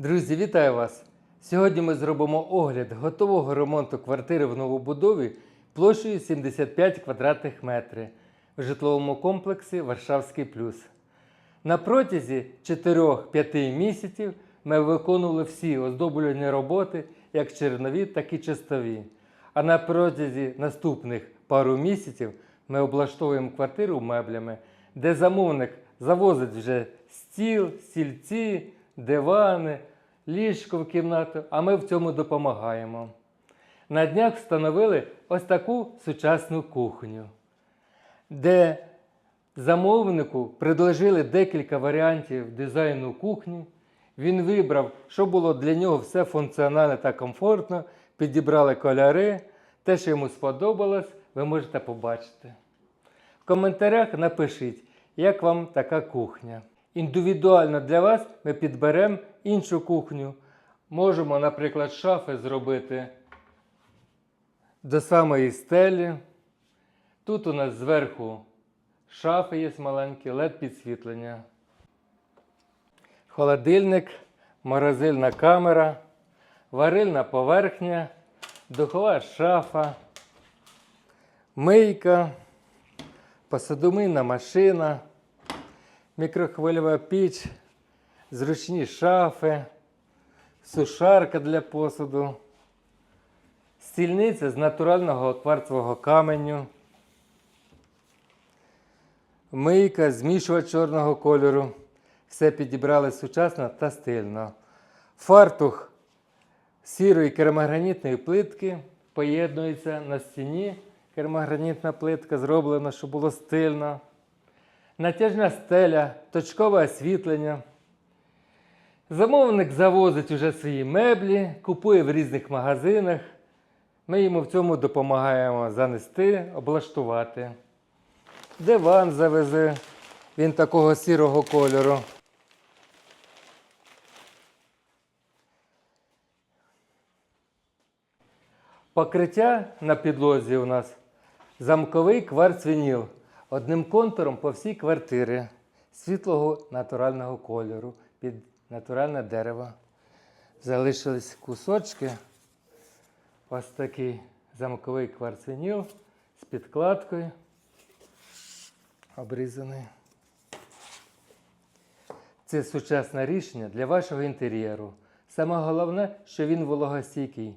Друзі, вітаю вас! Сьогодні ми зробимо огляд готового ремонту квартири в новобудові площею 75 квадратних метрів в житловому комплексі Варшавський плюс. На протязі 4-5 місяців ми виконували всі оздоблювальні роботи, як чернові, так і чистові. А на протязі наступних пару місяців ми облаштовуємо квартиру меблями, де замовник завозить вже стіл, стільці, дивани, ліжко в кімнату, а ми в цьому допомагаємо. На днях встановили ось таку сучасну кухню, де замовнику предложили декілька варіантів дизайну кухні. Він вибрав, що було для нього все функціональне та комфортно, підібрали кольори. Те, що йому сподобалось, ви можете побачити. В коментарях напишіть, як вам така кухня. Індивідуально для вас ми підберемо іншу кухню. Можемо, наприклад, шафи зробити до самої стелі. Тут у нас зверху шафи є маленькі, led підсвітлення. Холодильник, морозильна камера, варильна поверхня, духова шафа, мийка, посудомийна машина, мікрохвильова піч, зручні шафи, сушарка для посуду, стільниця з натурального кварцевого каменю, мийка, змішувач чорного кольору. Все підібрали сучасно та стильно. Фартух сірої керамогранітної плитки поєднується на стіні. Керамогранітна плитка зроблена, щоб було стильно. Натяжна стеля, точкове освітлення. Замовник завозить уже свої меблі, купує в різних магазинах. Ми йому в цьому допомагаємо занести, облаштувати. Диван завезе, він такого сірого кольору. Покриття на підлозі у нас замковий кварцвініл одним контуром по всій квартирі світлого натурального кольору під натуральне дерево. Залишились кусочки. Ось такий замковий кварцвініл з підкладкою. Обрізаний. Це сучасне рішення для вашого інтер'єру. Саме головне, що він вологостійкий.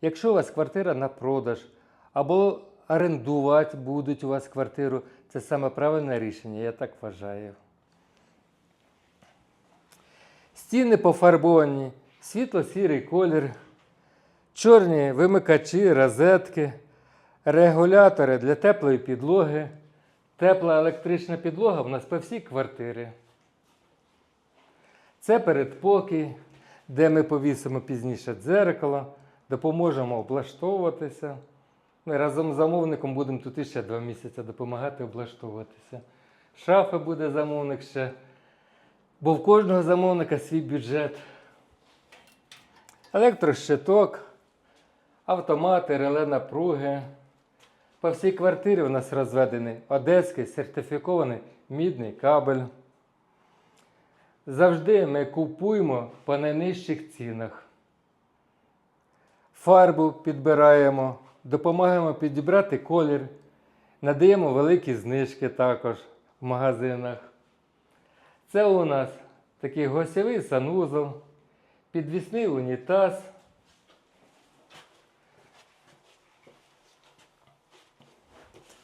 Якщо у вас квартира на продаж або орендувати будуть у вас квартиру, це саме правильне рішення, я так вважаю. Стіни пофарбовані, світло-сірий колір, чорні вимикачі, розетки, регулятори для теплої підлоги. Тепла електрична підлога в нас по всій квартирі. Це передпокій, де ми повісимо пізніше дзеркало, допоможемо облаштовуватися. Ми разом з замовником будемо тут ще два місяці допомагати облаштовуватися. Шафи буде замовник ще, бо в кожного замовника свій бюджет. Електрощиток, автомати, реле напруги. По всій квартирі у нас розведений одеський сертифікований мідний кабель. Завжди ми купуємо по найнижчих цінах. Фарбу підбираємо, допомагаємо підібрати колір, надаємо великі знижки також в магазинах. Це у нас такий гостєвий санузел, підвісний унітаз.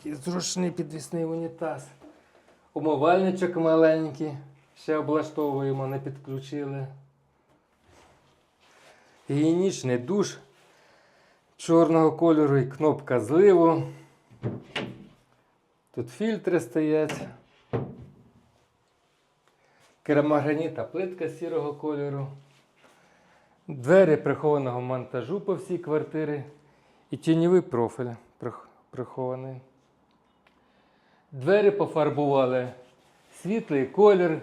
Зручний підвісний унітаз. Умивальничок маленький. Ще облаштовуємо, не підключили. Гігієнічний душ чорного кольору і кнопка зливу. Тут фільтри стоять. Керамограніта плитка сірого кольору. Двері прихованого монтажу по всій квартирі. І тіньовий профіль прихований. Двері пофарбували світлий колір.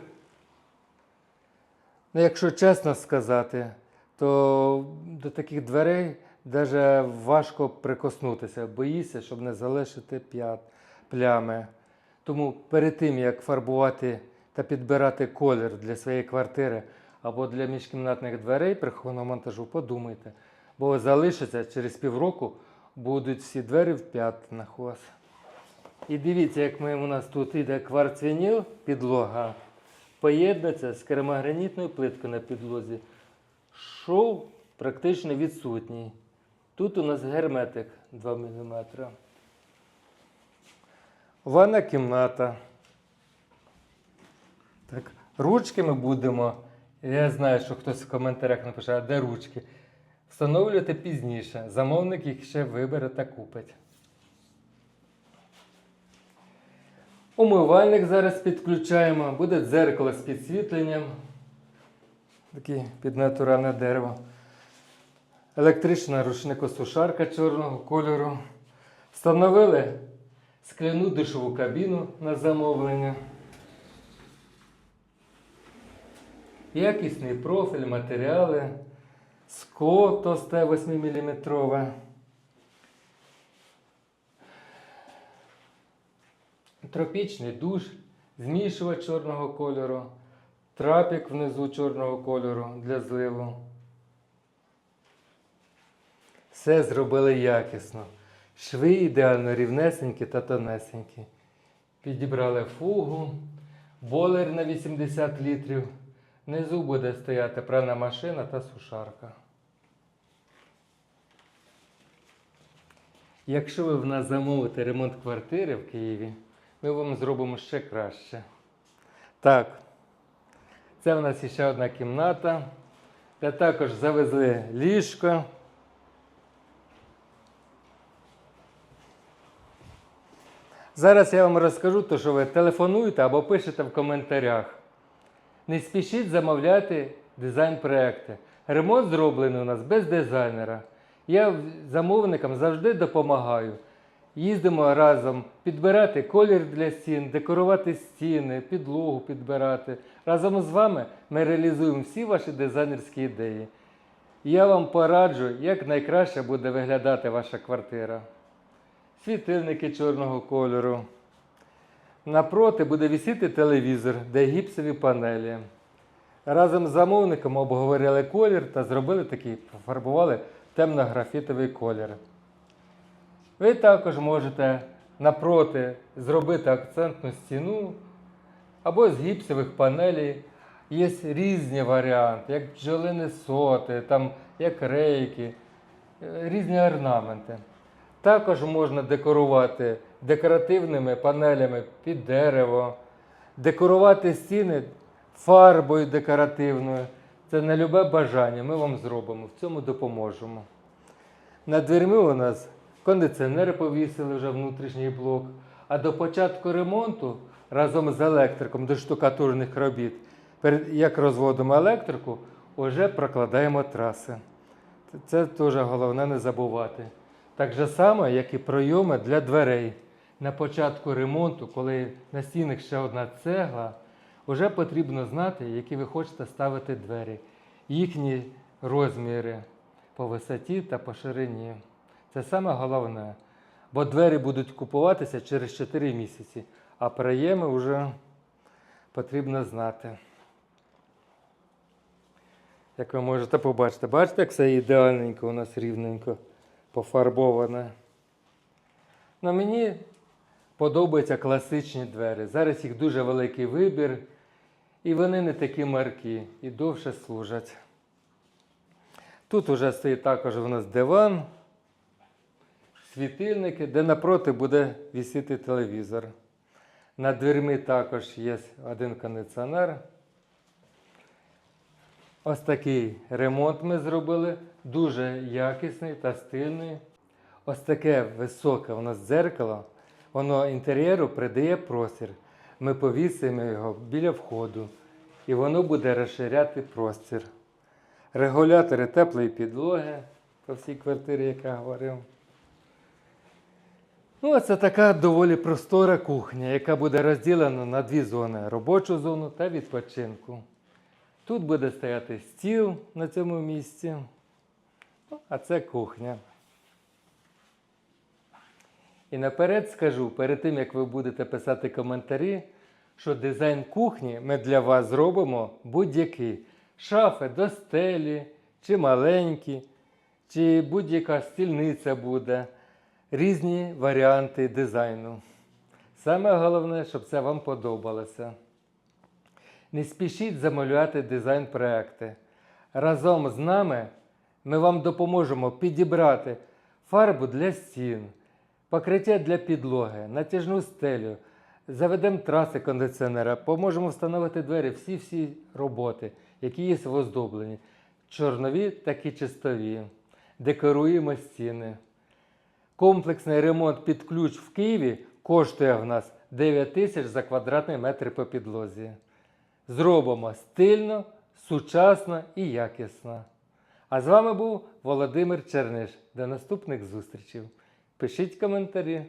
Ну, якщо чесно сказати, то до таких дверей навіть важко прикоснутися, боїшся, щоб не залишити п'ят, плями. Тому перед тим, як фарбувати та підбирати колір для своєї квартири, або для міжкімнатних дверей прихованого монтажу, подумайте. Бо залишиться через півроку будуть всі двері в п'ятнах у вас. І дивіться, як ми, у нас тут іде кварцвініл, підлога, поєднується з керамогранітною плиткою на підлозі. Шов практично відсутній. Тут у нас герметик 2 мм. Ванна кімната. Так, ручки ми будемо. Я знаю, що хтось в коментарях напише, а де ручки. Встановлювати пізніше. Замовник їх ще вибере та купить. Умивальник зараз підключаємо. Буде дзеркало з підсвітленням. Таке під натуральне дерево. Електрична рушникосушарка чорного кольору. Встановили скляну душову кабіну на замовлення. Якісний профіль, матеріали, скло товсте 8 мм. Тропічний душ, змішувач чорного кольору, трапік внизу чорного кольору для зливу. Все зробили якісно. Шви ідеально рівнесенькі та тонесенькі. Підібрали фугу, болер на 80 літрів. Внизу буде стояти прана машина та сушарка. Якщо ви в нас замовите ремонт квартири в Києві, ми вам зробимо ще краще. Так, це в нас ще одна кімната, де також завезли ліжко. Зараз я вам розкажу, то, що ви телефонуєте або пишете в коментарях. Не спішіть замовляти дизайн-проекти. Ремонт зроблений у нас без дизайнера. Я замовникам завжди допомагаю. Їздимо разом підбирати колір для стін, декорувати стіни, підлогу підбирати. Разом з вами ми реалізуємо всі ваші дизайнерські ідеї. Я вам пораджу, як найкраще буде виглядати ваша квартира. Світильники чорного кольору. Напроти буде висіти телевізор, де гіпсові панелі. Разом з замовником обговорили колір та зробили такий, пофарбували темно-графітовий колір. Ви також можете напроти зробити акцентну стіну або з гіпсових панелей. Є різні варіанти, як бджолини соти, там, як рейки, е, різні орнаменти. Також можна декорувати декоративними панелями під дерево, декорувати стіни фарбою декоративною. Це на любе бажання. Ми вам зробимо, в цьому допоможемо. Над дверми у нас кондиціонери повісили вже внутрішній блок. А до початку ремонту разом з електриком до штукатурних робіт, як розводимо електрику, вже прокладаємо траси. Це теж головне не забувати. Так же само, як і пройоми для дверей. На початку ремонту, коли на стінах ще одна цегла, вже потрібно знати, які ви хочете ставити двері, їхні розміри по висоті та по ширині. Це саме головне. Бо двері будуть купуватися через 4 місяці, а проєми вже потрібно знати. Як ви можете побачити, бачите, як все ідеальненько у нас рівненько пофарбоване. Ну, мені подобаються класичні двері. Зараз їх дуже великий вибір, і вони не такі маркі і довше служать. Тут уже стоїть також у нас диван, світильники, де напроти буде висіти телевізор. Над дверми також є один кондиціонер. Ось такий ремонт ми зробили, дуже якісний та стильний. Ось таке високе у нас дзеркало, воно інтер'єру придає простір. Ми повісимо його біля входу, і воно буде розширяти простір. Регулятори теплої підлоги по всій квартирі, як я говорив. Ну, це така доволі простора кухня, яка буде розділена на дві зони робочу зону та відпочинку. Тут буде стояти стіл на цьому місці, ну, а це кухня. І наперед скажу, перед тим як ви будете писати коментарі, що дизайн кухні ми для вас зробимо будь-який. шафи до стелі, чи маленькі, чи будь-яка стільниця буде, різні варіанти дизайну. Саме головне, щоб це вам подобалося. Не спішіть замалювати дизайн проекти. Разом з нами ми вам допоможемо підібрати фарбу для стін, покриття для підлоги, натяжну стелю, заведемо траси кондиціонера, поможемо встановити двері, всі-всі роботи, які є в оздобленні, чорнові, так і чистові. Декоруємо стіни. Комплексний ремонт під ключ в Києві коштує в нас 9 тисяч за квадратний метр по підлозі. Зробимо стильно, сучасно і якісно. А з вами був Володимир Черниш. До наступних зустрічей. Пишіть коментарі.